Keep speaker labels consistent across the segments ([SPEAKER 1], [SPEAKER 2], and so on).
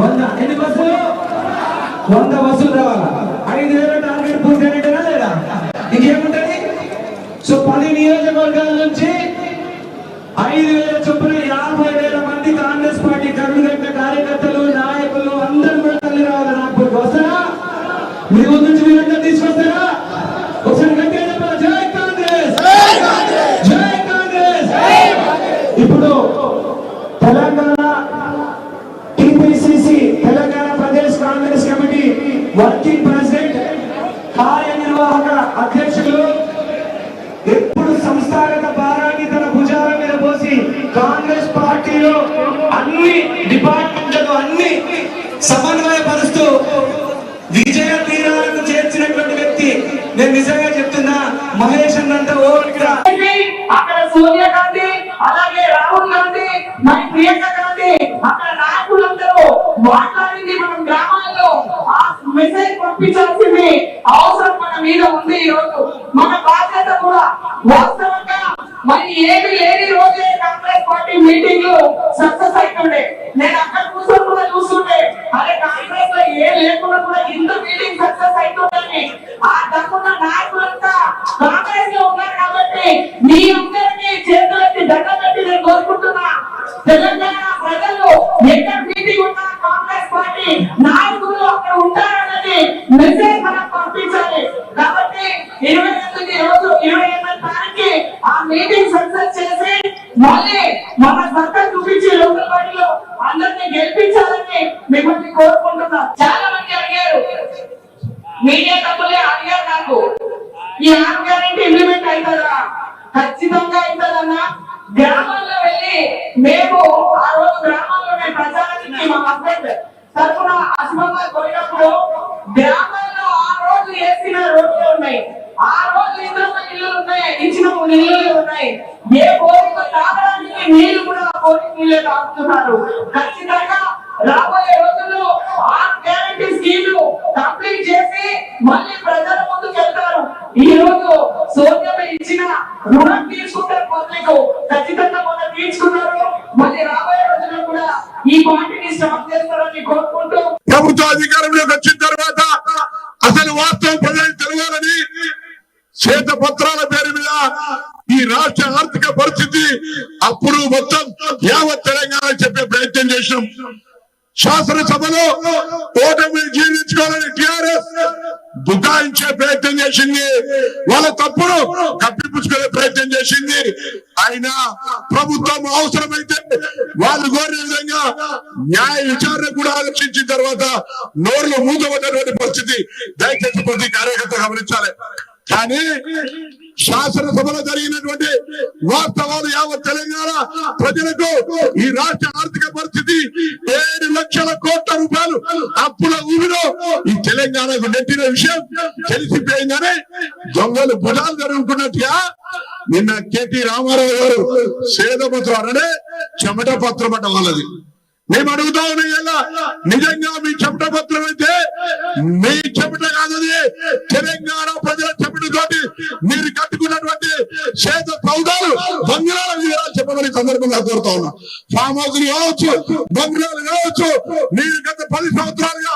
[SPEAKER 1] వంద ఎన్ని బస్సులు వంద బస్సులు రావాలా. ఐదు వేల టార్గెట్ పూర్తి అయినట్టేనా లేదా? ఇంకేముంటది? సో పది నియోజకవర్గాల నుంచి ఐదు వేల చొప్పున యాభై వేల మంది కాంగ్రెస్ పార్టీ కరుడుగట్ట కార్యకర్తలు నాయకులు అందరూ కూడా తల్లి రావాలి. నాకు వస్తారా? మీ ముందు నుంచి మీరంతా తీసుకొస్తారా? కార్యనిర్వాహక అధ్యక్షులు ఎప్పుడు సంస్థాగత భారాన్ని తన భుజాల మీద పోసి కాంగ్రెస్ పార్టీలో అన్ని డిపార్ట్మెంట్లను అన్ని సమన్వయపరుస్తూ విజయ తీరాలకు చేర్చినటువంటి వ్యక్తి నేను నిజంగా చెప్తున్నా మహేష్ అన్నంత ఓ
[SPEAKER 2] అక్కడ సోనియా గాంధీ అలాగే రాహుల్ గాంధీ మరి ప్రియాంక గాంధీ అక్కడ నాయకులందరూ మాట్లాడింది మనం గ్రామాల్లో ఆ మెసేజ్ పంపించాల్సింది అవసరం మన మీద ఉంది ఈ రోజు మన బాధ్యత కూడా వాస్తవంగా మరి ఏమి లేని రోజే కాంగ్రెస్ పార్టీ మీటింగ్ సక్సెస్ అవుతుండే నేను అక్కడ కూర్చొని కూడా చూస్తుండే అరే కాంగ్రెస్లో ఏం లేకుండా కూడా ఇంత మీటింగ్ సక్సెస్ అవుతుందని ఆ దక్కున్న నాయకులంతా కాంగ్రెస్లో ఉన్నారు కాబట్టి మీ అందరినీ చేతులెత్తి దండం పెట్టి నేను కోరుకుంటున్నా తెలంగాణ ప్రజలు ఎక్కడ మీటింగ్ ఉన్నా కాంగ్రెస్ పార్టీ నాయకులు అక్కడ ఉంటారన్నది మెసేజ్ మనం పంపించాలి కాబట్టి ఇరవై ఎనిమిది రోజు ఇరవై ఎనిమిది తారీఖు ఆ మీటింగ్ సక్సెస్ చేసి మళ్ళీ మన సత్తా చూపించి లోకల్ పార్టీలో అందరినీ గెలిపించాలని మిమ్మల్ని కోరుకుంటున్నా చాలా మంది అడిగారు మీడియా డబ్బులే అడిగారు నాకు ఈ ఆరు గ్యారెంటీ ఇంప్లిమెంట్ అవుతుందా ఖచ్చితంగా అవుతుందన్నా గ్రామాల్లో వెళ్ళి మేము ఆ రోజు గ్రామాల్లోనే ప్రచారానికి మా హస్బెండ్ తరఫున అసమాబాద్ పోయినప్పుడు గ్రామాల్లో ఆ రోజు వేసిన రోడ్లు ఉన్నాయి ఆ రోజు ఇంద్రమ్మ ఇల్లు ఉన్నాయి ఇచ్చిన ఇల్లు ఉన్నాయి ఏ బోరింగ్ తాగడానికి నీళ్ళు కూడా బోరింగ్ నీళ్ళే తాగుతున్నారు ఖచ్చితంగా రాబోయే రోజుల్లో ఆ గ్యారంటీ స్కీమ్ కంప్లీట్ చేసి మళ్ళీ ప్రజల ముందుకు వెళ్తారు ఈ రోజు సోనియా ఇచ్చిన రుణం తీసుకుంటారు పబ్లిక్ ఖచ్చితంగా మొన్న తీసుకున్నారు మళ్ళీ రాబోయే రోజుల్లో కూడా ఈ పార్టీని స్టాప్ చేస్తారని కోరుకుంటూ
[SPEAKER 3] ప్రభుత్వ అధికారంలోకి వచ్చిన తర్వాత అసలు వాస్తవం ప్రజలకు తెలియాలని శ్వేత పత్రాల పేరు మీద ఈ రాష్ట్ర ఆర్థిక పరిస్థితి అప్పుడు మొత్తం యావత్ తెలంగాణ చెప్పే ప్రయత్నం చేసినాం. శాసనసభలో ఓటమి జీర్ణించుకోవాలని టిఆర్ఎస్ బుకాయించే ప్రయత్నం చేసింది. వాళ్ళ తప్పును కప్పిపుచ్చుకునే ప్రయత్నం చేసింది. అయినా ప్రభుత్వం అవసరమైతే వాళ్ళు కోరిన విధంగా న్యాయ విచారణ కూడా ఆలోచించిన తర్వాత నోర్లు మూతబడినటువంటి పరిస్థితి. దయచేసి ప్రతి కార్యకర్త గమనించాలి. కానీ శాసనసభలో జరిగినటువంటి వాస్తవాలు యావత్ తెలంగాణ ప్రజలకు ఈ రాష్ట్ర ఆర్థిక పరిస్థితి ఏడు లక్షల కోట్ల రూపాయలు అప్పుల ఊరిలో ఈ తెలంగాణకు నెట్టిన విషయం తెలిసిపోయిందని దొంగలు భుజాలు జరుగుతున్నట్టుగా నిన్న కేటీ రామారావు గారు సేదపత్రం అనడే చెమట పత్రం అట వాళ్ళది. మేము అడుగుతా ఉన్నాం నిజంగా మీ చెమట పత్రం అయితే మీ చెమట కాదది తెలంగాణ ప్రజల చెమట తోటి మీరు కట్టుకున్నటువంటి చేత సౌదాలు బంగాళాల వివరాలు చెప్పమని సందర్భంగా కోరుతా ఉన్నా. ఫామ్ హౌస్ కావచ్చు బంగాళాలు కావచ్చు మీరు గత పది సంవత్సరాలుగా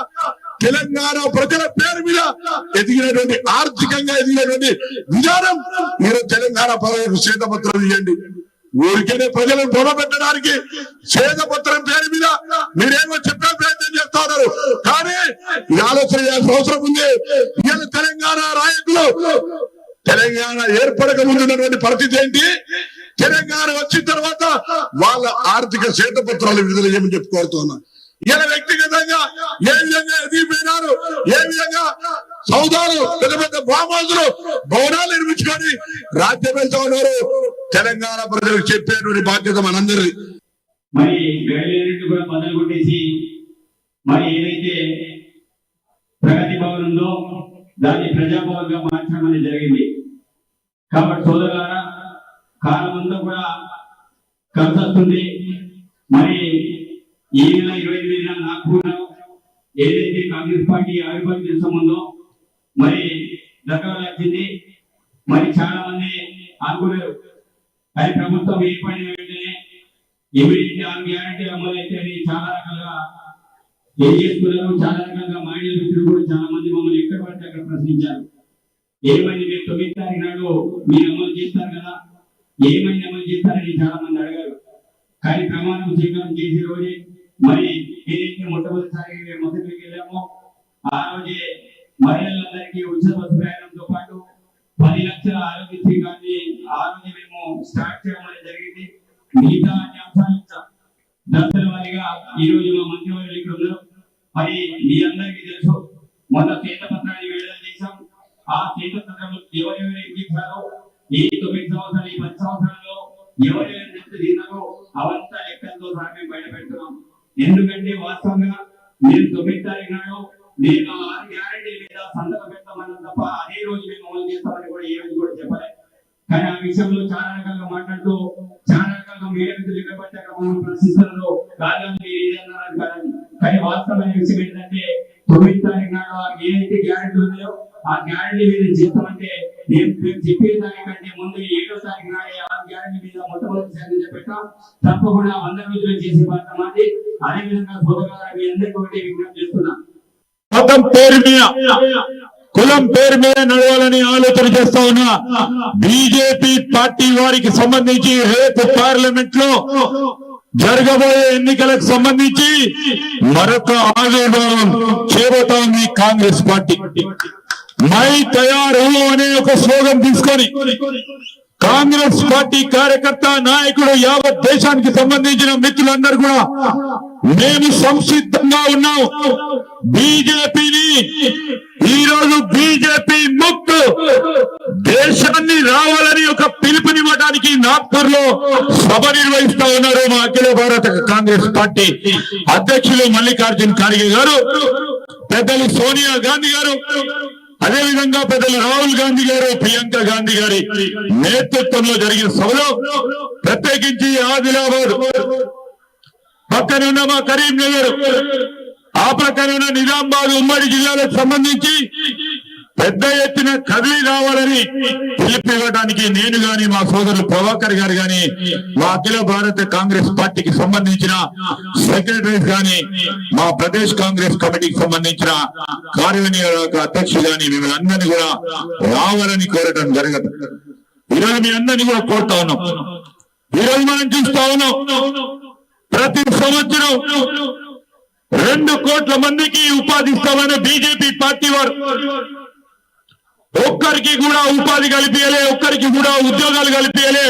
[SPEAKER 3] తెలంగాణ ప్రజల పేరు మీద ఎదిగినటువంటి ఆర్థికంగా ఎదిగినటువంటి విధానం మీరు తెలంగాణ ప్రజలకు శ్వేతపత్రం ఇవ్వండి. ఊరికే ప్రజలను దొరబెట్టడానికి శ్వేతపత్రం పేరు మీద మీరేమో చెప్పే ప్రయత్నం చేస్తా ఉన్నారు. కానీ ఈ ఆలోచన చేయాల్సిన అవసరం ఉంది. ఇవాళ తెలంగాణ నాయకులు తెలంగాణ ఏర్పడక ముందున్నటువంటి పరిస్థితి ఏంటి? తెలంగాణ వచ్చిన తర్వాత వాళ్ళ ఆర్థిక శ్వేతపత్రాలు విడుదల చేయమని చెప్పి కోరుతున్నా ఇలా వ్యక్తిగతంగా ఏ విధంగా ఎదిగిపోయినారు? ఏ విధంగా సౌదాలు పెద్ద పెద్ద బామాజులు భవనాలు నిర్మించుకొని రాజ్యం వెళ్తా ఉన్నారు తెలంగాణ ప్రజలకు చెప్పేటువంటి బాధ్యత మనందరి
[SPEAKER 4] మరి గైడ్లైన్ కూడా మొదలు కొట్టేసి మరి ఏదైతే ప్రగతి భవన్ ఉందో దాన్ని ప్రజాభవన్గా మార్చడం అనేది జరిగింది. కాబట్టి సోదరులారా కాలం అంతా కూడా ఖర్చు వస్తుంది మరి ఈ నెల ఇరవై ఎనిమిదిన నాగ్పూర్ ఏదైతే కాంగ్రెస్ పార్టీ ఆవిర్భావం చేస్తాముందో మరి దగ్గర మరి చాలా మంది అనుకున్నారు అది ప్రభుత్వం ఏర్పడిన వెంటనే ఇమీడియట్ ఆరు గ్యారంటీ అమలైతే అని చాలా రకాలుగా ఏం చేసుకున్నారు చాలా రకాలుగా మహిళల మిత్రులు కూడా చాలా మంది మమ్మల్ని ఎక్కడ పడితే అక్కడ ప్రశ్నించారు. ఏమైంది మీరు తొమ్మిది తారీఖు నాడు మీరు అమలు చేస్తారు కదా? ఏమైంది అమలు చేస్తారని చాలా మంది అడిగారు. కానీ ప్రమాణం స్వీకారం చేసే రోజే మరి ఏదైతే మొట్టమొదటిసారి మొదటికి వెళ్ళామో ఆ రోజే మహిళలందరికీ ఉచిత బస్సు ప్రయాణంతో పాటు పది లక్షల ఆరోగ్యశ్రీ కార్డుని ఆ రోజే మేము స్టార్ట్ చేయడం జరిగింది. మిగతా అన్ని అంశాలు ఇంకా దశల వారీగా ఈ రోజు మా మంత్రివర్యులు ఇక్కడ ఉన్నారు. మరి మీ అందరికీ తెలుసు మొన్న పత్రాన్ని విడుదల చేశాం. ఆ పత్రం ఎవరెవరు ఏం ఈ తొమ్మిది సంవత్సరాలు ఈ పది సంవత్సరాల్లో ఎవరెవరు ఎంత తిన్నారో అవంతా లెక్కలతో సహా మేము బయట పెడుతున్నాం. ఎందుకంటే వాస్తవంగా నేను తొమ్మిది తారీఖు నాడు నేను ఆరు గ్యారంటీ మీద సంతకం పెడతామన్నా తప్ప అదే రోజు మేము అమలు చేస్తామని కూడా ఏ రోజు కూడా చెప్పలే కానీ ఆ విషయంలో చాలా రకాలుగా మాట్లాడుతూ చాలా రకాలుగా మీడియా మిత్రులు ఎక్కడ పడితే ప్రశ్నిస్తున్నారు కాదు మీరు ఇది కాదని కానీ వాస్తవమైన విషయం ఏంటంటే తొమ్మిది తారీఖు నాడు ఏదైతే గ్యారెంటీ ఉన్నాయో ఆ గ్యారెంటీ మీద జీతం అంటే నేను మేము చెప్పే దానికంటే ముందు ఏడో తారీఖు నాడే ఆ గ్యారెంటీ మీద మొట్టమొదటిసారి పెట్టాం తప్పకుండా వంద రోజులు చేసే బాధ్యత మాది. అదేవిధంగా సోదరులారా మీ అందరికీ ఒకటి విజ్ఞప్తి చేస్తున్నాం.
[SPEAKER 5] పేరు మీద కులం పేరు మీద నడవాలని ఆలోచన చేస్తా ఉన్నా. బీజేపీ పార్టీ వారికి సంబంధించి రేపు పార్లమెంట్లో జరగబోయే ఎన్నికలకు సంబంధించి మరొక ఆవిర్భావం చేయబోతోంది కాంగ్రెస్ పార్టీ. మై తయారు అనే ఒక స్లోగన్ తీసుకొని కాంగ్రెస్ పార్టీ కార్యకర్త నాయకుడు యావత్ దేశానికి సంబంధించిన మిత్రులందరూ కూడా మేము సంసిద్ధంగా ఉన్నాం. బీజేపీని ఈ రోజు బీజేపీ ముక్కు దేశాన్ని రావాలని ఒక పిలుపునివ్వడానికి నాగ్పూర్లో సభ నిర్వహిస్తా ఉన్నారు మా అఖిల భారత కాంగ్రెస్ పార్టీ అధ్యక్షులు మల్లికార్జున్ ఖార్గే గారు పెద్దలు సోనియా గాంధీ గారు అదే విధంగా పెద్దలు రాహుల్ గాంధీ గారు ప్రియాంక గాంధీ గారి నేతృత్వంలో జరిగిన సభలో ప్రత్యేకించి ఆదిలాబాద్ పక్కనున్న మా కరీంనగర్ ఆ ప్రక్కనున్న నిజామాబాద్ ఉమ్మడి జిల్లాలకు సంబంధించి పెద్ద ఎత్తున కదిలి రావాలని పిలిపివ్వడానికి నేను గాని మా సోదరులు ప్రభాకర్ గారు గాని మా అఖిల భారత కాంగ్రెస్ పార్టీకి సంబంధించిన సెక్రటరీస్ గాని మా ప్రదేశ్ కాంగ్రెస్ కమిటీకి సంబంధించిన కార్యనిర్వాహక అధ్యక్షులు గాని మిమ్మల్ని అందరినీ కూడా రావాలని కోరటం జరగదు. ఈరోజు మీ అందరినీ కూడా కోరుతా ఉన్నాం. ఈరోజు మనం చూస్తా ఉన్నాం. ప్రతి సంవత్సరం రెండు కోట్ల మందికి ఉపాధి ఇస్తామని బీజేపీ పార్టీ వారు. ఒక్కరికి కూడా ఉపాధి కల్పించలే ఒక్కరికి కూడా ఉద్యోగాలు కల్పించలే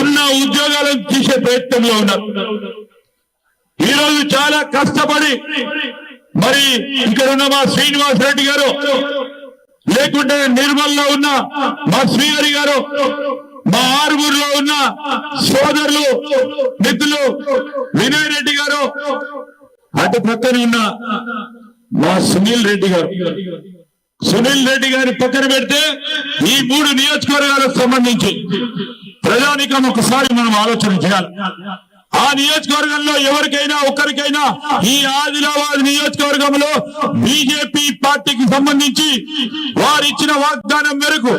[SPEAKER 5] ఉన్న ఉద్యోగాలను తీసే ప్రయత్నంలో ఉన్నారు. ఈరోజు చాలా కష్టపడి మరి ఇక్కడ ఉన్న మా శ్రీనివాస్ రెడ్డి గారు లేకుంటే నిర్మల్లో ఉన్న మా శ్రీహరి గారు మా ఆరుగురులో ఉన్న సోదరులు మిత్రులు వినయ్ రెడ్డి గారు అటు పక్కన ఉన్న మా సునీల్ రెడ్డి గారు. సునీల్ రెడ్డి గారి పక్కన పెడితే ఈ మూడు నియోజకవర్గాలకు సంబంధించి ప్రజానికం ఒకసారి మనం ఆలోచన చేయాలి. ఆ నియోజకవర్గంలో ఎవరికైనా ఒక్కరికైనా ఈ ఆదిలాబాద్ నియోజకవర్గంలో బీజేపీ పార్టీకి సంబంధించి వారు ఇచ్చిన వాగ్దానం మేరకు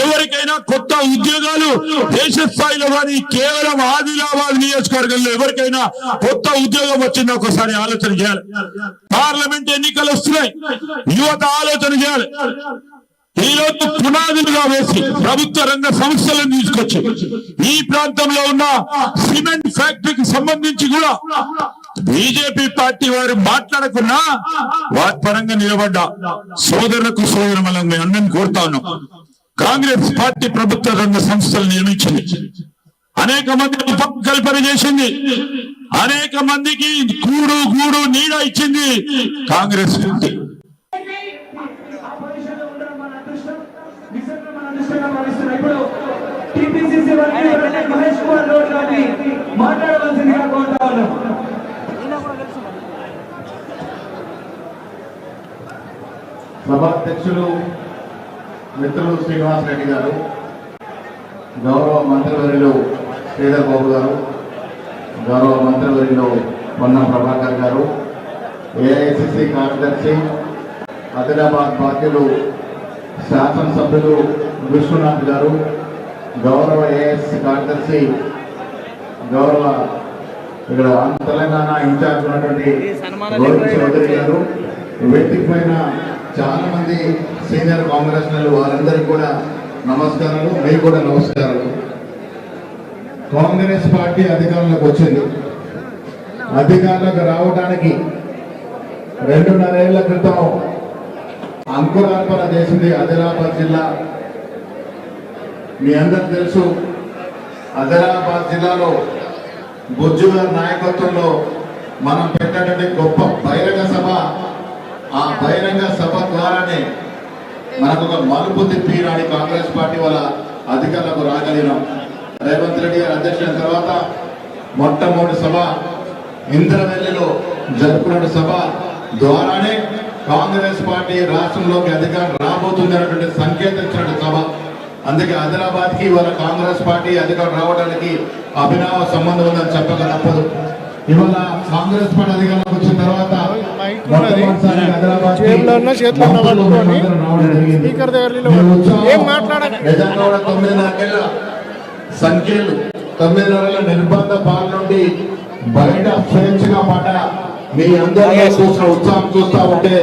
[SPEAKER 5] ఎవరికైనా కొత్త ఉద్యోగాలు దేశ స్థాయిలో కానీ కేవలం ఆదిలాబాద్ నియోజకవర్గంలో ఎవరికైనా కొత్త ఉద్యోగం వచ్చిందో ఒకసారి ఆలోచన చేయాలి. పార్లమెంట్ ఎన్నికలు వస్తున్నాయి. యువత ఆలోచన చేయాలి. ఈరోజు పునాదులుగా వేసి ప్రభుత్వ రంగ సంస్థలను తీసుకొచ్చి ఈ ప్రాంతంలో ఉన్న సిమెంట్ ఫ్యాక్టరీకి సంబంధించి కూడా బీజేపీ పార్టీ వారు మాట్లాడకున్నా వారి పరంగా నిలబడ్డా సోదరులకు సోదరమలం మేము అందరిని కోరుతా ఉన్నాం. కాంగ్రెస్ పార్టీ ప్రభుత్వ రంగ సంస్థలు నియమించింది. అనేక మంది ఉపకల్పన కల్పన చేసింది. అనేక మందికి కూడు గూడు నీడ ఇచ్చింది కాంగ్రెస్ పార్టీ.
[SPEAKER 2] మహేష్ కుమార్ గౌడ్ గారిని మాట్లాడవలసిందిగా కోరుతా ఉన్నాం
[SPEAKER 6] సభాధ్యక్షులు మిత్రులు శ్రీనివాస్ రెడ్డి గారు గౌరవ మంత్రివర్యులు శ్రీధర్ బాబు గారు గౌరవ మంత్రివర్యులు పొన్నం ప్రభాకర్ గారు
[SPEAKER 7] ఏఐసిసి కార్యదర్శి ఆదిలాబాద్ బాధ్యులు శాసనసభ్యులు విశ్వనాథ్ గారు గౌరవ ఏఎస్ కార్యదర్శి గౌరవ ఇక్కడ తెలంగాణ ఇన్ఛార్జ్ ఉన్నటువంటి గౌరవ చౌదరి గారు వేదిక పైన చాలా మంది సీనియర్ కాంగ్రెస్ నేతలు వారందరికీ కూడా నమస్కారాలు మీకు కూడా నమస్కారాలు. కాంగ్రెస్ పార్టీ అధికారంలోకి వచ్చింది. అధికారంలోకి రావడానికి రెండున్నరేళ్ళ క్రితం అంకురార్పణ చేసింది ఆదిలాబాద్ జిల్లా మీ అందరికి తెలుసు ఆదిలాబాద్ జిల్లాలో బుజ్జు గారి నాయకత్వంలో మనం పెట్టినటువంటి గొప్ప బహిరంగ సభ. ఆ బహిరంగ సభ ద్వారానే మనకు ఒక మలుపు తిప్పి కాంగ్రెస్ పార్టీ వల్ల అధికారులకు రాగలిగినాం. రేవంత్ రెడ్డి గారు అధ్యక్షుల తర్వాత మొట్టమొదటి సభ ఇంద్రవెల్లిలో జరుపుకున్న సభ ద్వారానే కాంగ్రెస్ పార్టీ రాష్ట్రంలోకి అధికారం రాబోతుంది అనేటువంటి సంకేతం ఇచ్చినటువంటి సభ. అందుకే ఆదిలాబాద్కి ఇవాళ కాంగ్రెస్ పార్టీ అధికారం రావడానికి అభినవ సంబంధం ఉందని చెప్పక తప్పదు ఇవాళ కాంగ్రెస్ పార్టీ అధికారంలోకి వచ్చిన తర్వాత సంఖ్యలు తొమ్మిదిన్నర నిర్బంధ పాల నుండి బయట స్వేచ్ఛగా పడ్డ మీ అందరిలో చూసిన ఉత్సాహం చూస్తా ఉంటే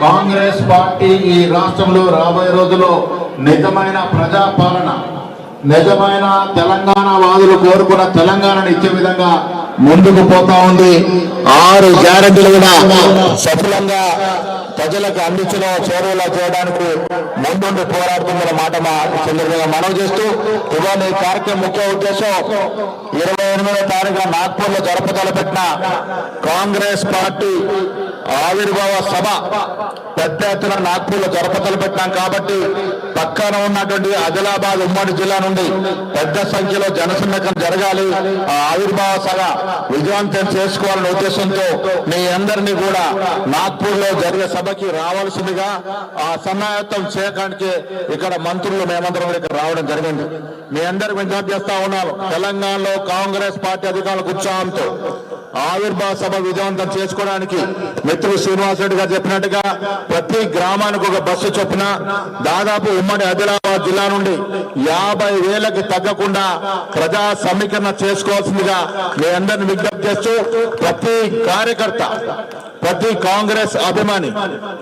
[SPEAKER 7] కాంగ్రెస్ పార్టీ ఈ రాష్ట్రంలో రాబోయే రోజుల్లో నిజమైన ప్రజాపాలన నిజమైన తెలంగాణ వాదులు కోరుకున్న తెలంగాణను ఇచ్చే విధంగా ముందుకు పోతా ఉంది. ఆరు గ్యారెంటీలు కూడా సఫలంగా ప్రజలకు అందించడం చేరువలా చేయడానికి ముందుండి పోరాడుతుందన్న మాట మా సందర్భంగా మనవి చేస్తూ ఇవాళ ఈ కార్యక్రమం ముఖ్య ఉద్దేశం ఇరవై ఎనిమిదో తారీఖున నాగ్పూర్లో జరపతలపెట్టిన కాంగ్రెస్ పార్టీ ఆవిర్భావ సభ పెద్ద ఎత్తున నాగ్పూర్లో జరప కాబట్టి పక్కన ఉన్నటువంటి ఆదిలాబాద్ ఉమ్మడి జిల్లా నుండి పెద్ద సంఖ్యలో జనసందకం జరగాలి. ఆ ఆవిర్భావ సభ విజయవంతం చేసుకోవాలనే ఉద్దేశంతో మీ అందరినీ కూడా నాగ్పూర్లో జరిగే సభకి రావాల్సిందిగా ఆ సన్నాయత్తం చేయడానికి ఇక్కడ మంత్రులు మేమందరం ఇక్కడ రావడం జరిగింది. మీ అందరికి విజ్ఞప్తి చేస్తా ఉన్నాను. తెలంగాణలో కాంగ్రెస్ పార్టీ అధికారులకు ఉత్సాహంతో ఆవిర్భావ సభ విజయవంతం చేసుకోవడానికి మిత్రులు శ్రీనివాస్ రెడ్డి గారు చెప్పినట్టుగా ప్రతి గ్రామానికి ఒక బస్సు చొప్పున దాదాపు ఉమ్మడి ఆదిలాబాద్ జిల్లా నుండి యాభై వేలకు తగ్గకుండా ప్రజా సమీకరణ చేసుకోవాల్సిందిగా మీ అందరిని విజ్ఞప్తి చేస్తూ ప్రతి కార్యకర్త ప్రతి కాంగ్రెస్ అభిమాని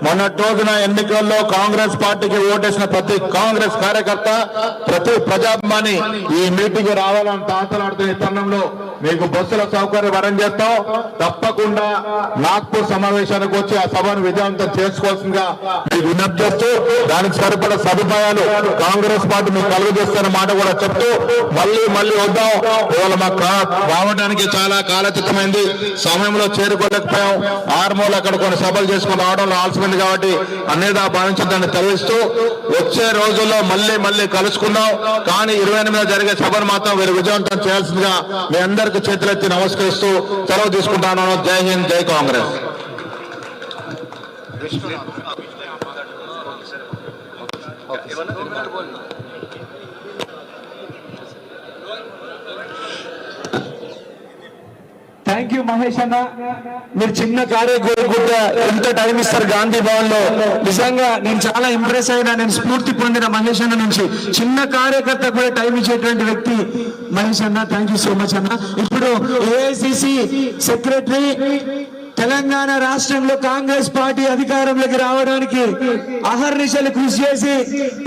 [SPEAKER 7] మొన్నటి రోజున ఎన్నికల్లో కాంగ్రెస్ పార్టీకి ఓటేసిన ప్రతి కాంగ్రెస్ కార్యకర్త ప్రతి ప్రజాభిమాని ఈ మీటింగ్ రావాలని తాతలాడుతున్న తరుణంలో మీకు బస్సుల సౌకర్యం వరం చేస్తాం. తప్పకుండా నాగ్పూర్ సమావేశానికి వచ్చి ఆ సభను విజయవంతం చేసుకోవాల్సిందిగా మీకు విజ్ఞప్తి చేస్తూ దానికి సరిపడ సదుపాయాలు కాంగ్రెస్ పార్టీ మీకు కలుగజేస్తున్న మాట కూడా చెప్తూ మళ్ళీ మళ్ళీ వద్దాం. ఇవాళ మాకు రావడానికి చాలా కాలచితమైంది. సమయంలో చేరుకోలేకపోయాం. ఆర్మూలు అక్కడ కొన్ని సభలు చేసుకుని రావడంలో ఆలస్యమైంది కాబట్టి అనేది భావించదని తెలియస్తూ వచ్చే రోజుల్లో మళ్ళీ మళ్ళీ కలుసుకుందాం. కానీ ఇరవై ఎనిమిది జరిగే సభను మాత్రం వీరు విజయవంతం చేయాల్సిందిగా మీ అందరికీ చేతులెత్తి నమస్కరిస్తూ సెలవు తీసుకుంటాను. జై హింద్ జై కాంగ్రెస్.
[SPEAKER 1] థ్యాంక్ యూ మహేష్ అన్న. మీరు చిన్న కార్య కోరుకుంటే ఎంత టైం ఇస్తారు గాంధీ భవన్లో నిజంగా నేను చాలా ఇంప్రెస్ అయినా నేను స్ఫూర్తి పొందిన మహేష్ అన్న నుంచి. చిన్న కార్యకర్త కూడా టైం ఇచ్చేటువంటి వ్యక్తి మహేష్ అన్న. థ్యాంక్ యూ సో మచ్ అన్న. ఇప్పుడు ఏఐసిసి సెక్రటరీ తెలంగాణ రాష్ట్రంలో కాంగ్రెస్ పార్టీ అధికారంలోకి రావడానికి అహర్నిశలు కృషి చేసి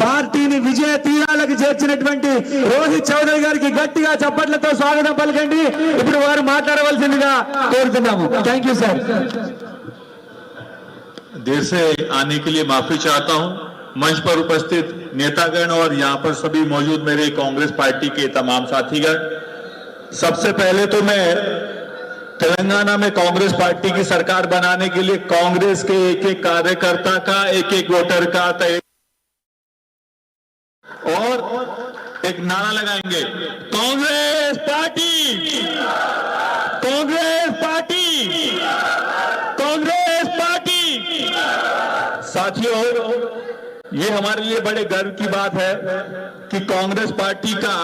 [SPEAKER 1] పార్టీని విజయ తీరాలకు చేర్చినటువంటి రోహిత్ చౌదరి గారికి గట్టిగా చప్పట్లతో స్వాగతం పలకండి ఇప్పుడు వారు మాట్లాడవలసిందిగా కోరుతున్నాము థ్యాంక్ యూ సార్
[SPEAKER 8] देर से आने के लिए माफी चाहता हूं मंच पर उपस्थित नेतागण और यहां पर सभी मौजूद मेरे कांग्रेस पार्टी के तमाम साथीगण सबसे पहले तो मैं तेलंगाना में कांग्रेस पार्टी की सरकार बनाने के लिए कांग्रेस के एक एक कार्यकर्ता का, एक एक वोटर का और एक नारा लगाएँगे। Congress party! Congress party! Congress party! साथियों, ये हमारे लिए बड़े गर्व की बात है कि कांग्रेस पार्टी का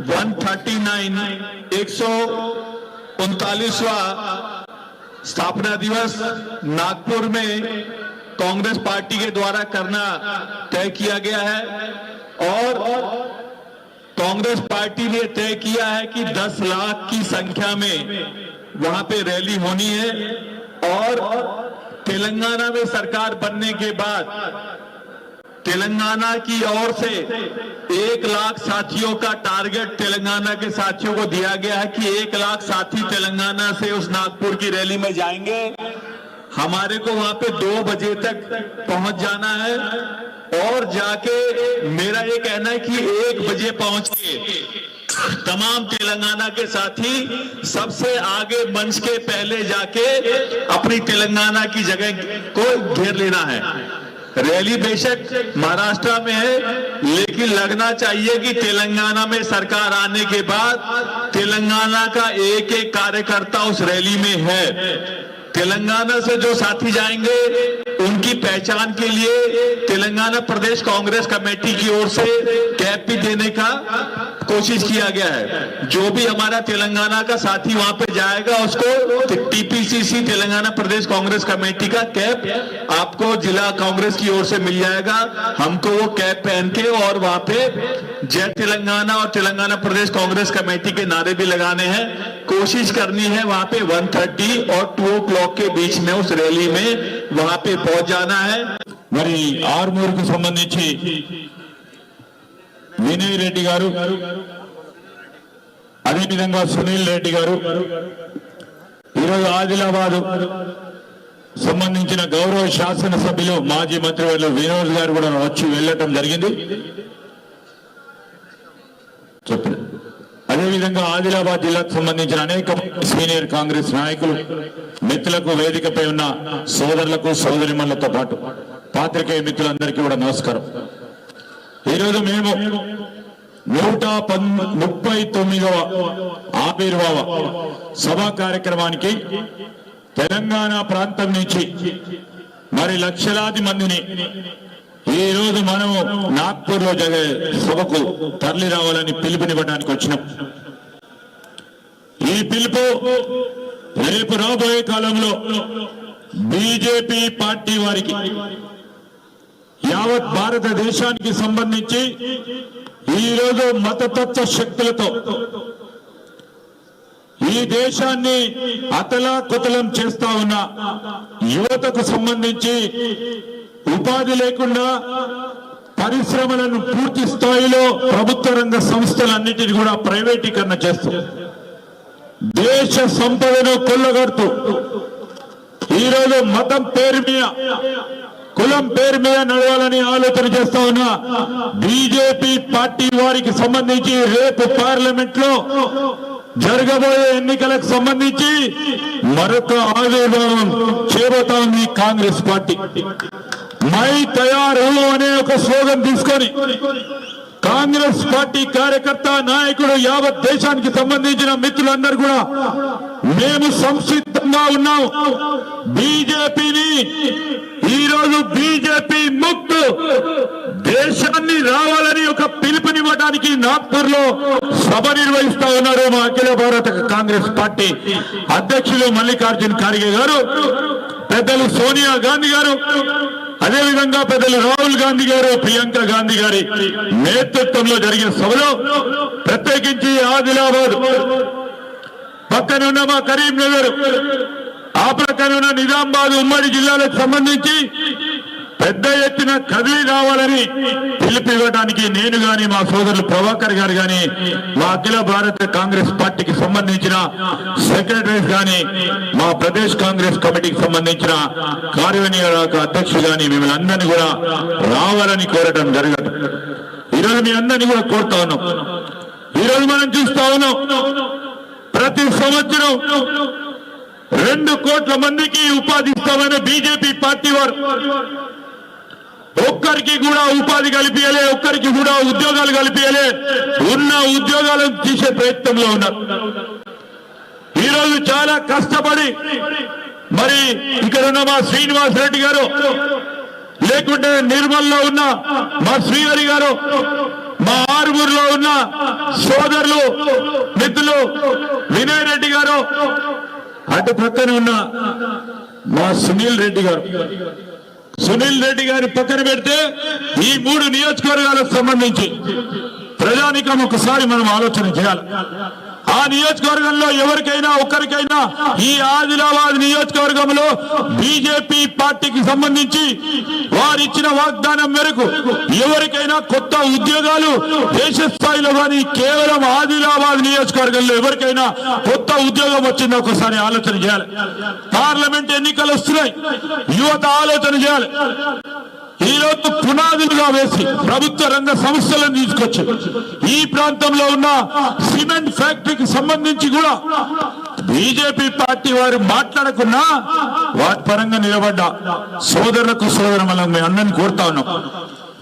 [SPEAKER 8] 139 एक सौ उनतालीसवा स्थापना दिवस नागपुर में कांग्रेस पार्टी के द्वारा करना तय किया गया है और कांग्रेस पार्टी ने तय किया है कि 10 लाख की संख्या में वहाँ पे रैली होनी है और तेलंगाना में सरकार बनने के बाद तेलंगाना की ओर से एक लाख साथियों का टारगेट तेलंगाना के साथियों को दिया गया है कि एक लाख साथी तेलंगाना से उस नागपुर की रैली में जाएँगे। हमारे को वहाँ पे दो बजे तक पहुँच जाना है और जाके मेरा ये कहना है कि एक बजे पहुँच के तमाम तेलंगाना के साथी सबसे आगे मंच के पहले जाके अपनी तेलंगाना की जगह को घेर लेना है। रैली बेशक महाराष्ट्र में है, लेकिन लगना चाहिए कि तेलंगाना में सरकार आने के बाद तेलंगाना का एक एक कार्यकर्ता उस रैली में है। तेलंगाना से जो साथी जाएँगे, उनकी पहचान के लिए तेलंगाना प्रदेश कांग्रेस कमेटी की ओर से कैप भी देने का कोशिश किया गया है। जो भी हमारा तेलंगाना का साथी वहाँ पे जाएगा, उसको टीपीसीसी तेलंगाना प्रदेश कांग्रेस कमेटी का कैप आपको जिला कांग्रेस की ओर से मिल जाएगा। हमको वो कैप पहन के और वहाँ पे जय तेलंगाना और तेलंगाना प्रदेश कांग्रेस कमेटी के नारे भी लगाने हैं कोशिश करनी है वहां पे 130 और 2 o'clock के बीच में उस रैली में वहां पे पहुंच जाना है
[SPEAKER 5] మరి ఆర్మూరుకు సంబంధించి వినయ్ రెడ్డి గారు అదేవిధంగా సునీల్ రెడ్డి గారు ఈరోజు ఆదిలాబాద్ సంబంధించిన గౌరవ శాసనసభ్యులు మాజీ మంత్రివర్యులు వినోద్ గారు కూడా వచ్చి వెళ్ళటం జరిగింది చెప్పండి అదేవిధంగా ఆదిలాబాద్ జిల్లాకు సంబంధించిన అనేక సీనియర్ కాంగ్రెస్ నాయకులు మిత్రులకు వేదికపై ఉన్న సోదరులకు సోదరిమణులతో పాటు పాత్రికేయ మిత్రులందరికీ కూడా నమస్కారం. ఈరోజు మేము నూట ముప్పై తొమ్మిదవ ఆవిర్భావ సభా కార్యక్రమానికి తెలంగాణ ప్రాంతం నుంచి మరి లక్షలాది మందిని ఈ రోజు మనము నాగ్పూర్లో జరిగే సభకు తరలి రావాలని పిలుపునివ్వడానికి వచ్చినాం. ఈ పిలుపు రేపు రాబోయే కాలంలో బీజేపీ పార్టీ వారికి యావత్ భారతదేశానికి సంబంధించి ఈ రోజు మతతత్వ శక్తులతో ఈ దేశాన్ని అతలాకుతలం చేస్తా ఉన్న యువతకు సంబంధించి ఉపాధి లేకుండా పరిశ్రమలను పూర్తి స్థాయిలో ప్రభుత్వ రంగ సంస్థలన్నిటిని కూడా ప్రైవేటీకరణ చేస్తూ దేశ సంపదను కొల్లగడుతూ ఈరోజు మతం పేరు మీద కులం పేరు మీద నడవాలని ఆలోచన చేస్తా ఉన్న బీజేపీ పార్టీ వారికి సంబంధించి రేపు పార్లమెంట్లో జరగబోయే ఎన్నికలకు సంబంధించి మరొక ఆవిర్భావం చేయబోతా ఉంది కాంగ్రెస్ పార్టీ. మై తయారు అనే ఒక స్లోగన్ తీసుకొని కాంగ్రెస్ పార్టీ కార్యకర్త నాయకుడు యావత్ దేశానికి సంబంధించిన మిత్రులందరూ కూడా మేము సంసిద్ధంగా ఉన్నాం. బీజేపీని ఈరోజు బీజేపీ ముక్తు దేశాన్ని రావాలని ఒక పిలుపునివ్వడానికి నాగ్పూర్లో సభ నిర్వహిస్తా ఉన్నారు మా అఖిల భారత కాంగ్రెస్ పార్టీ అధ్యక్షులు మల్లికార్జున్ ఖార్గే గారు పెద్దలు సోనియా గాంధీ గారు అదేవిధంగా పెద్దలు రాహుల్ గాంధీ గారు ప్రియాంక గాంధీ గారి నేతృత్వంలో జరిగిన సభలో ప్రత్యేకించి ఆదిలాబాద్ పక్కనున్న మా కరీంనగర్ ఆ ప్రక్కనున్న నిజామాబాద్ ఉమ్మడి జిల్లాలకు సంబంధించి పెద్ద ఎత్తున కదిలి రావాలని పిలుపివ్వడానికి నేను గాని మా సోదరులు ప్రభాకర్ గారు గాని మా అఖిల భారత కాంగ్రెస్ పార్టీకి సంబంధించిన సెక్రటరీస్ గాని మా ప్రదేశ్ కాంగ్రెస్ కమిటీకి సంబంధించిన కార్యనిర్వాహక అధ్యక్షులు గాని మిమ్మల్ని అందరినీ కూడా రావాలని కోరటం జరగదు. ఈరోజు మీ అందరినీ కూడా కోరుతా ఉన్నాం. ఈరోజు మనం చూస్తా ఉన్నాం ప్రతి సంవత్సరం రెండు కోట్ల మందికి ఉపాధి ఇస్తామని బీజేపీ పార్టీ వారు. ఒక్కరికి కూడా ఉపాధి కల్పించలే ఒక్కరికి కూడా ఉద్యోగాలు కల్పించలే ఉన్న ఉద్యోగాలను తీసే ప్రయత్నంలో ఉన్నారు ఈరోజు చాలా కష్టపడి మరి ఇక్కడ ఉన్న మా శ్రీనివాస్ రెడ్డి గారు లేకుంటే నిర్మల్లో ఉన్న మా శ్రీహరి గారు మా ఆరుగురులో ఉన్న సోదరులు మిత్రులు వినయ్ రెడ్డి గారు అటు పక్కన ఉన్న మా సునీల్ రెడ్డి గారు. సునీల్ రెడ్డి గారి పక్కన పెడితే ఈ మూడు నియోజకవర్గాలకు సంబంధించి ప్రజానికం ఒకసారి మనం ఆలోచన చేయాలి. ఆ నియోజకవర్గంలో ఎవరికైనా ఒక్కరికైనా ఈ ఆదిలాబాద్ నియోజకవర్గంలో బీజేపీ పార్టీకి సంబంధించి వారిచ్చిన వాగ్దానం మేరకు ఎవరికైనా కొత్త ఉద్యోగాలు దేశ స్థాయిలో కానీ కేవలం ఆదిలాబాద్ నియోజకవర్గంలో ఎవరికైనా కొత్త ఉద్యోగం వచ్చిందో ఒకసారి ఆలోచన చేయాలి. పార్లమెంట్ ఎన్నికలు వస్తున్నాయి. యువత ఆలోచన చేయాలి. ఈ రోజు పునాదులుగా వేసి ప్రభుత్వ రంగ సంస్థలను తీసుకొచ్చి ఈ ప్రాంతంలో ఉన్న సిమెంట్ ఫ్యాక్టరీకి సంబంధించి కూడా బీజేపీ పార్టీ వారు మాట్లాడకున్నా వాటి పరంగా నిలబడ్డా సోదరులకు సోదరులను మేము అందరిని కోరుతా ఉన్నాం.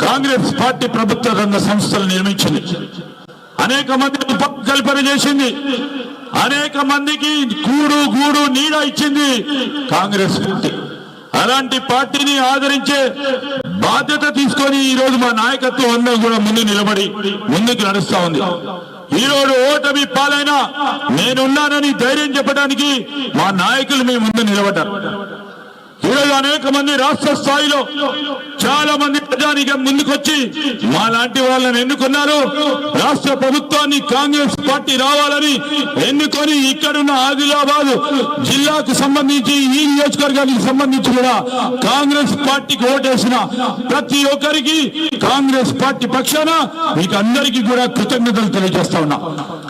[SPEAKER 5] కాంగ్రెస్ పార్టీ ప్రభుత్వ రంగ సంస్థలు నిర్మించింది అనేక మంది ఉపాధి కల్పన చేసింది అనేక మందికి కూడు గూడు నీడ ఇచ్చింది కాంగ్రెస్ పార్టీ. అలాంటి పార్టీని ఆదరించే బాధ్యత తీసుకొని ఈ రోజు మా నాయకత్వం అందరం కూడా ముందు నిలబడి ముందుకు నడుస్తా ఉంది. ఈ రోజు ఓటమి పాలైనా నేనున్నానని ధైర్యం చెప్పడానికి మా నాయకులు మీ ముందు నిలబడ్డారు. ఈరోజు అనేక మంది రాష్ట్ర స్థాయిలో చాలా మంది ప్రజానికం ముందుకొచ్చి మా లాంటి వాళ్ళని ఎన్నుకున్నారు. రాష్ట్ర ప్రభుత్వాన్ని కాంగ్రెస్ పార్టీ రావాలని ఎన్నుకొని ఇక్కడున్న ఆదిలాబాద్ జిల్లాకు సంబంధించి ఈ నియోజకవర్గానికి సంబంధించి కూడా కాంగ్రెస్ పార్టీకి ఓటేసిన ప్రతి ఒక్కరికి కాంగ్రెస్ పార్టీ పక్షాన మీకు అందరికీ కూడా కృతజ్ఞతలు తెలియజేస్తా ఉన్నా.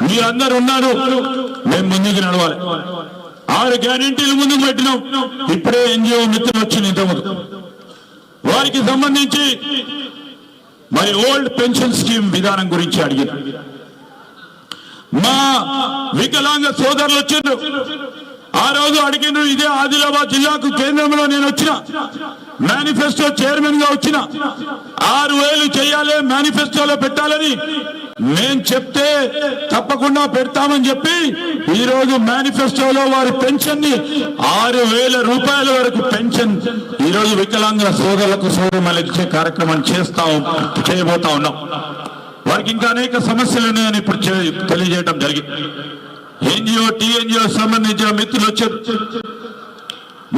[SPEAKER 5] మీరందరూ ఉన్నారు. మేము ముందుకు నడవాలి. ఆరు గ్యారెంటీలు ముందుకు పెట్టినాం. ఇప్పుడే ఎన్జిఓ మిత్రులు వచ్చింది ఇంతకుముందు. వారికి సంబంధించి మరి ఓల్డ్ పెన్షన్ స్కీమ్ విధానం గురించి అడిగారు మా వికలాంగ సోదరులు వచ్చిండ్రు. ఆ రోజు అడిగిన ఇదే ఆదిలాబాద్ జిల్లాకు కేంద్రంలో నేను వచ్చిన. మేనిఫెస్టో చైర్మన్గా వచ్చిన. ఆరు వేలు చేయాలి మేనిఫెస్టోలో పెట్టాలని. మేం చెప్తే తప్పకుండా పెడతామని చెప్పి ఈరోజు మేనిఫెస్టోలో వారి పెన్షన్ని ఆరు వేల రూపాయల వరకు పెన్షన్ ఈరోజు వికలాంగుల సోదరులకు సోదరులకు ఇచ్చే కార్యక్రమం చేస్తా చేయబోతా ఉన్నాం. వారికి ఇంకా అనేక సమస్యలు ఉన్నాయని ఇప్పుడు తెలియజేయడం జరిగింది. ఎన్జిఓ టీఎన్జిఓ సంబంధించిన మిత్రులు వచ్చారు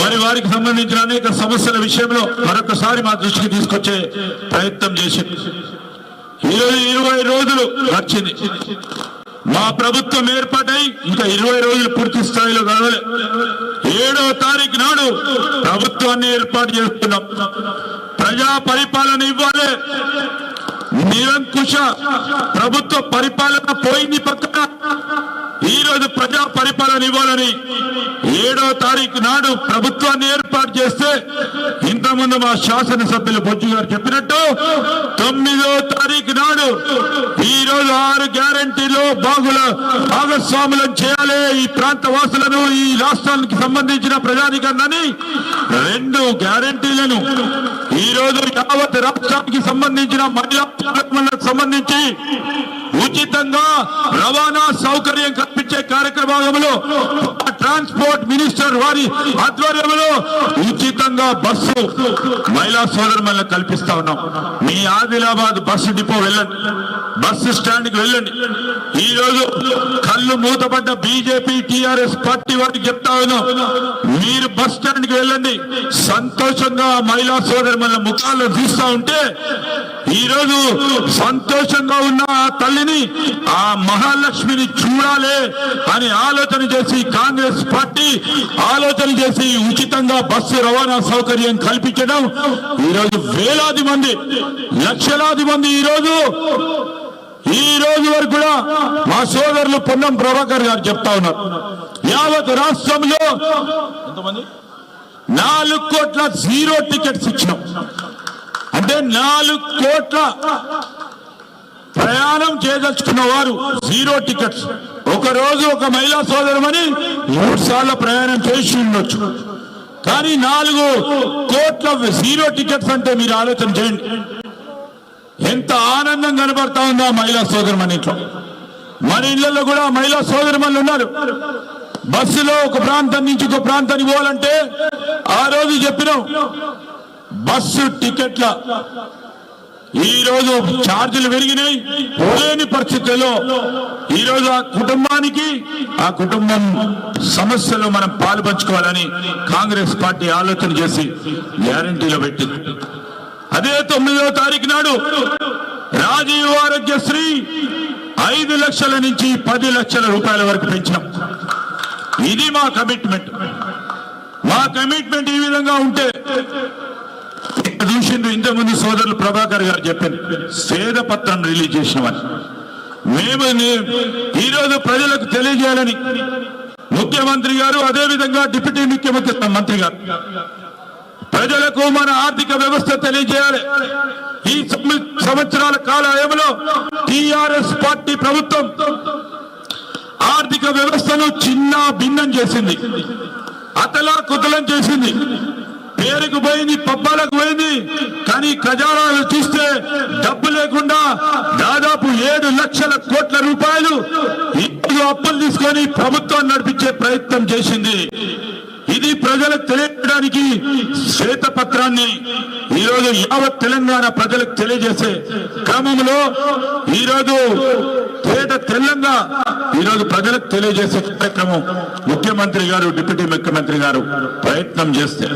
[SPEAKER 5] మరి వారికి సంబంధించిన అనేక సమస్యల విషయంలో మరొకసారి మా దృష్టికి తీసుకొచ్చే ప్రయత్నం చేసింది. ఈరోజు ఇరవై రోజులు గడిచింది. మా ప్రభుత్వం ఏర్పాటై ఇంకా ఇరవై రోజులు పూర్తి స్థాయిలో కావాలి. ఏడవ తారీఖు నాడు ప్రభుత్వాన్ని ఏర్పాటు చేస్తున్నాం. ప్రజా పరిపాలన ఇవ్వాలి. నిరంకుశ ప్రభుత్వ పరిపాలన పోయింది పక్కన. ఈరోజు ప్రజా పరిపాలన ఇవ్వాలని ఏడో తారీఖు నాడు ప్రభుత్వాన్ని ఏర్పాటు చేస్తే ఇంతకుముందు మా శాసనసభ్యులు బొజ్జు గారు చెప్పినట్టు తొమ్మిదో తారీఖు నాడు ఈ రోజు ఆరు గ్యారంటీలో బాగుల భాగస్వాములను చేయాలి ఈ ప్రాంత వాసులను ఈ రాష్ట్రానికి సంబంధించిన ప్రజానికరణని రెండు గ్యారంటీలను ఈ రోజు యావత్ రాష్ట్రానికి సంబంధించిన మహిళా సంబంధించి ఉచితంగా రవాణా సౌకర్యం కల్పించే కార్యక్రమంలో ట్రాన్స్పోర్ట్ మినిస్టర్ వారి ఆధ్వర్యంలో ఉచితంగా బస్సు మహిళా సోదరులను కల్పిస్తా ఉన్నాం. మీ ఆదిలాబాద్ బస్సు డిపో వెళ్ళండి. బస్సు స్టాండ్కి వెళ్ళండి. ఈ రోజు కళ్ళు మూతపడ్డ బీజేపీ టిఆర్ఎస్ పార్టీ వారికి చెప్తా ఉన్నాం. మీరు బస్ స్టాండ్కి వెళ్ళండి. సంతోషంగా మహిళా సోదరుల ముఖాల్లో చూస్తా ఉంటే ఈ రోజు సంతోషంగా ఉన్న ఆ తల్లిని ఆ మహాలక్ష్మిని చూడాలి అని ఆలోచన చేసి కాంగ్రెస్ పార్టీ ఆలోచన చేసి ఉచితంగా బస్సు రవాణా సౌకర్యం కల్పించడం ఈ రోజు వేలాది మంది లక్షలాది మంది ఈ రోజు ఈ రోజు వరకు కూడా మా సోదరులు పొన్నం ప్రభాకర్ గారు చెప్తా ఉన్నారు. యావత్ రాష్ట్రంలో నాలుగు కోట్ల జీరో టికెట్స్ ఇచ్చినాం. అంటే నాలుగు కోట్ల ప్రయాణం చేయదలుచుకున్న వారు జీరో టికెట్స్. ఒక రోజు ఒక మహిళా సోదరమని మూడు సార్లు ప్రయాణం చేసి ఉండొచ్చు. కానీ నాలుగు కోట్ల జీరో టికెట్స్ అంటే మీరు ఆలోచన చేయండి. ఎంత ఆనందం కనబడతా ఉందా ఆ మహిళా సోదరమని ఇంట్లో? మన ఇళ్ళలో కూడా మహిళా సోదరమణులు ఉన్నారు. బస్సులో ఒక ప్రాంతం నుంచి ఒక ప్రాంతానికి పోవాలంటే ఆ రోజు చెప్పినాం. బస్సు టికెట్ల ఈ రోజు ఛార్జీలు పెరిగినాయి. పోలేని పరిస్థితుల్లో ఈ రోజు ఆ కుటుంబానికి ఆ కుటుంబం సమస్యలో మనం పాలు పంచుకోవాలని కాంగ్రెస్ పార్టీ ఆలోచన చేసి గ్యారంటీలో పెట్టింది. అదే తొమ్మిదవ తారీఖు నాడు రాజీవ్ ఆరోగ్యశ్రీ ఐదు లక్షల నుంచి పది లక్షల రూపాయల వరకు పెంచాం ఇది మా కమిట్మెంట్. మా కమిట్మెంట్ ఈ విధంగా ఉంటే చూసిండు ఇంతకుముందు సోదరులు ప్రభాకర్ గారు చెప్పారు. సేద పత్రం రిలీజ్ చేసినవని మేము ఈరోజు ప్రజలకు తెలియజేయాలని ముఖ్యమంత్రి గారు అదేవిధంగా డిప్యూటీ ముఖ్యమంత్రి మంత్రి గారు. ప్రజలకు మన ఆర్థిక వ్యవస్థ తెలియజేయాలి. ఈ సంవత్సరాల కాలంలో టిఆర్ఎస్ పార్టీ ప్రభుత్వం ఆర్థిక వ్యవస్థను చిన్న భిన్నం చేసింది. అతలా కుతలం చేసింది. పేరుకు పోయింది పబ్బాలకు పోయింది. కానీ ఖజానాలు చూస్తే డబ్బు లేకుండా దాదాపు ఏడు లక్షల కోట్ల రూపాయలు ఇప్పుడు అప్పులు తీసుకొని ప్రభుత్వం నడిపించే ప్రయత్నం చేసింది. ఇది ప్రజలకు తెలియడానికి శ్వేతపత్రాన్ని పత్రాన్ని రోజు యావత్ తెలంగాణ ప్రజలకు తెలియజేసే క్రమంలో ఈరోజు పేద తేట తెల్లంగా ఈరోజు ప్రజలకు తెలియజేసే కార్యక్రమం ముఖ్యమంత్రి గారు డిప్యూటీ ముఖ్యమంత్రి గారు ప్రయత్నం చేస్తే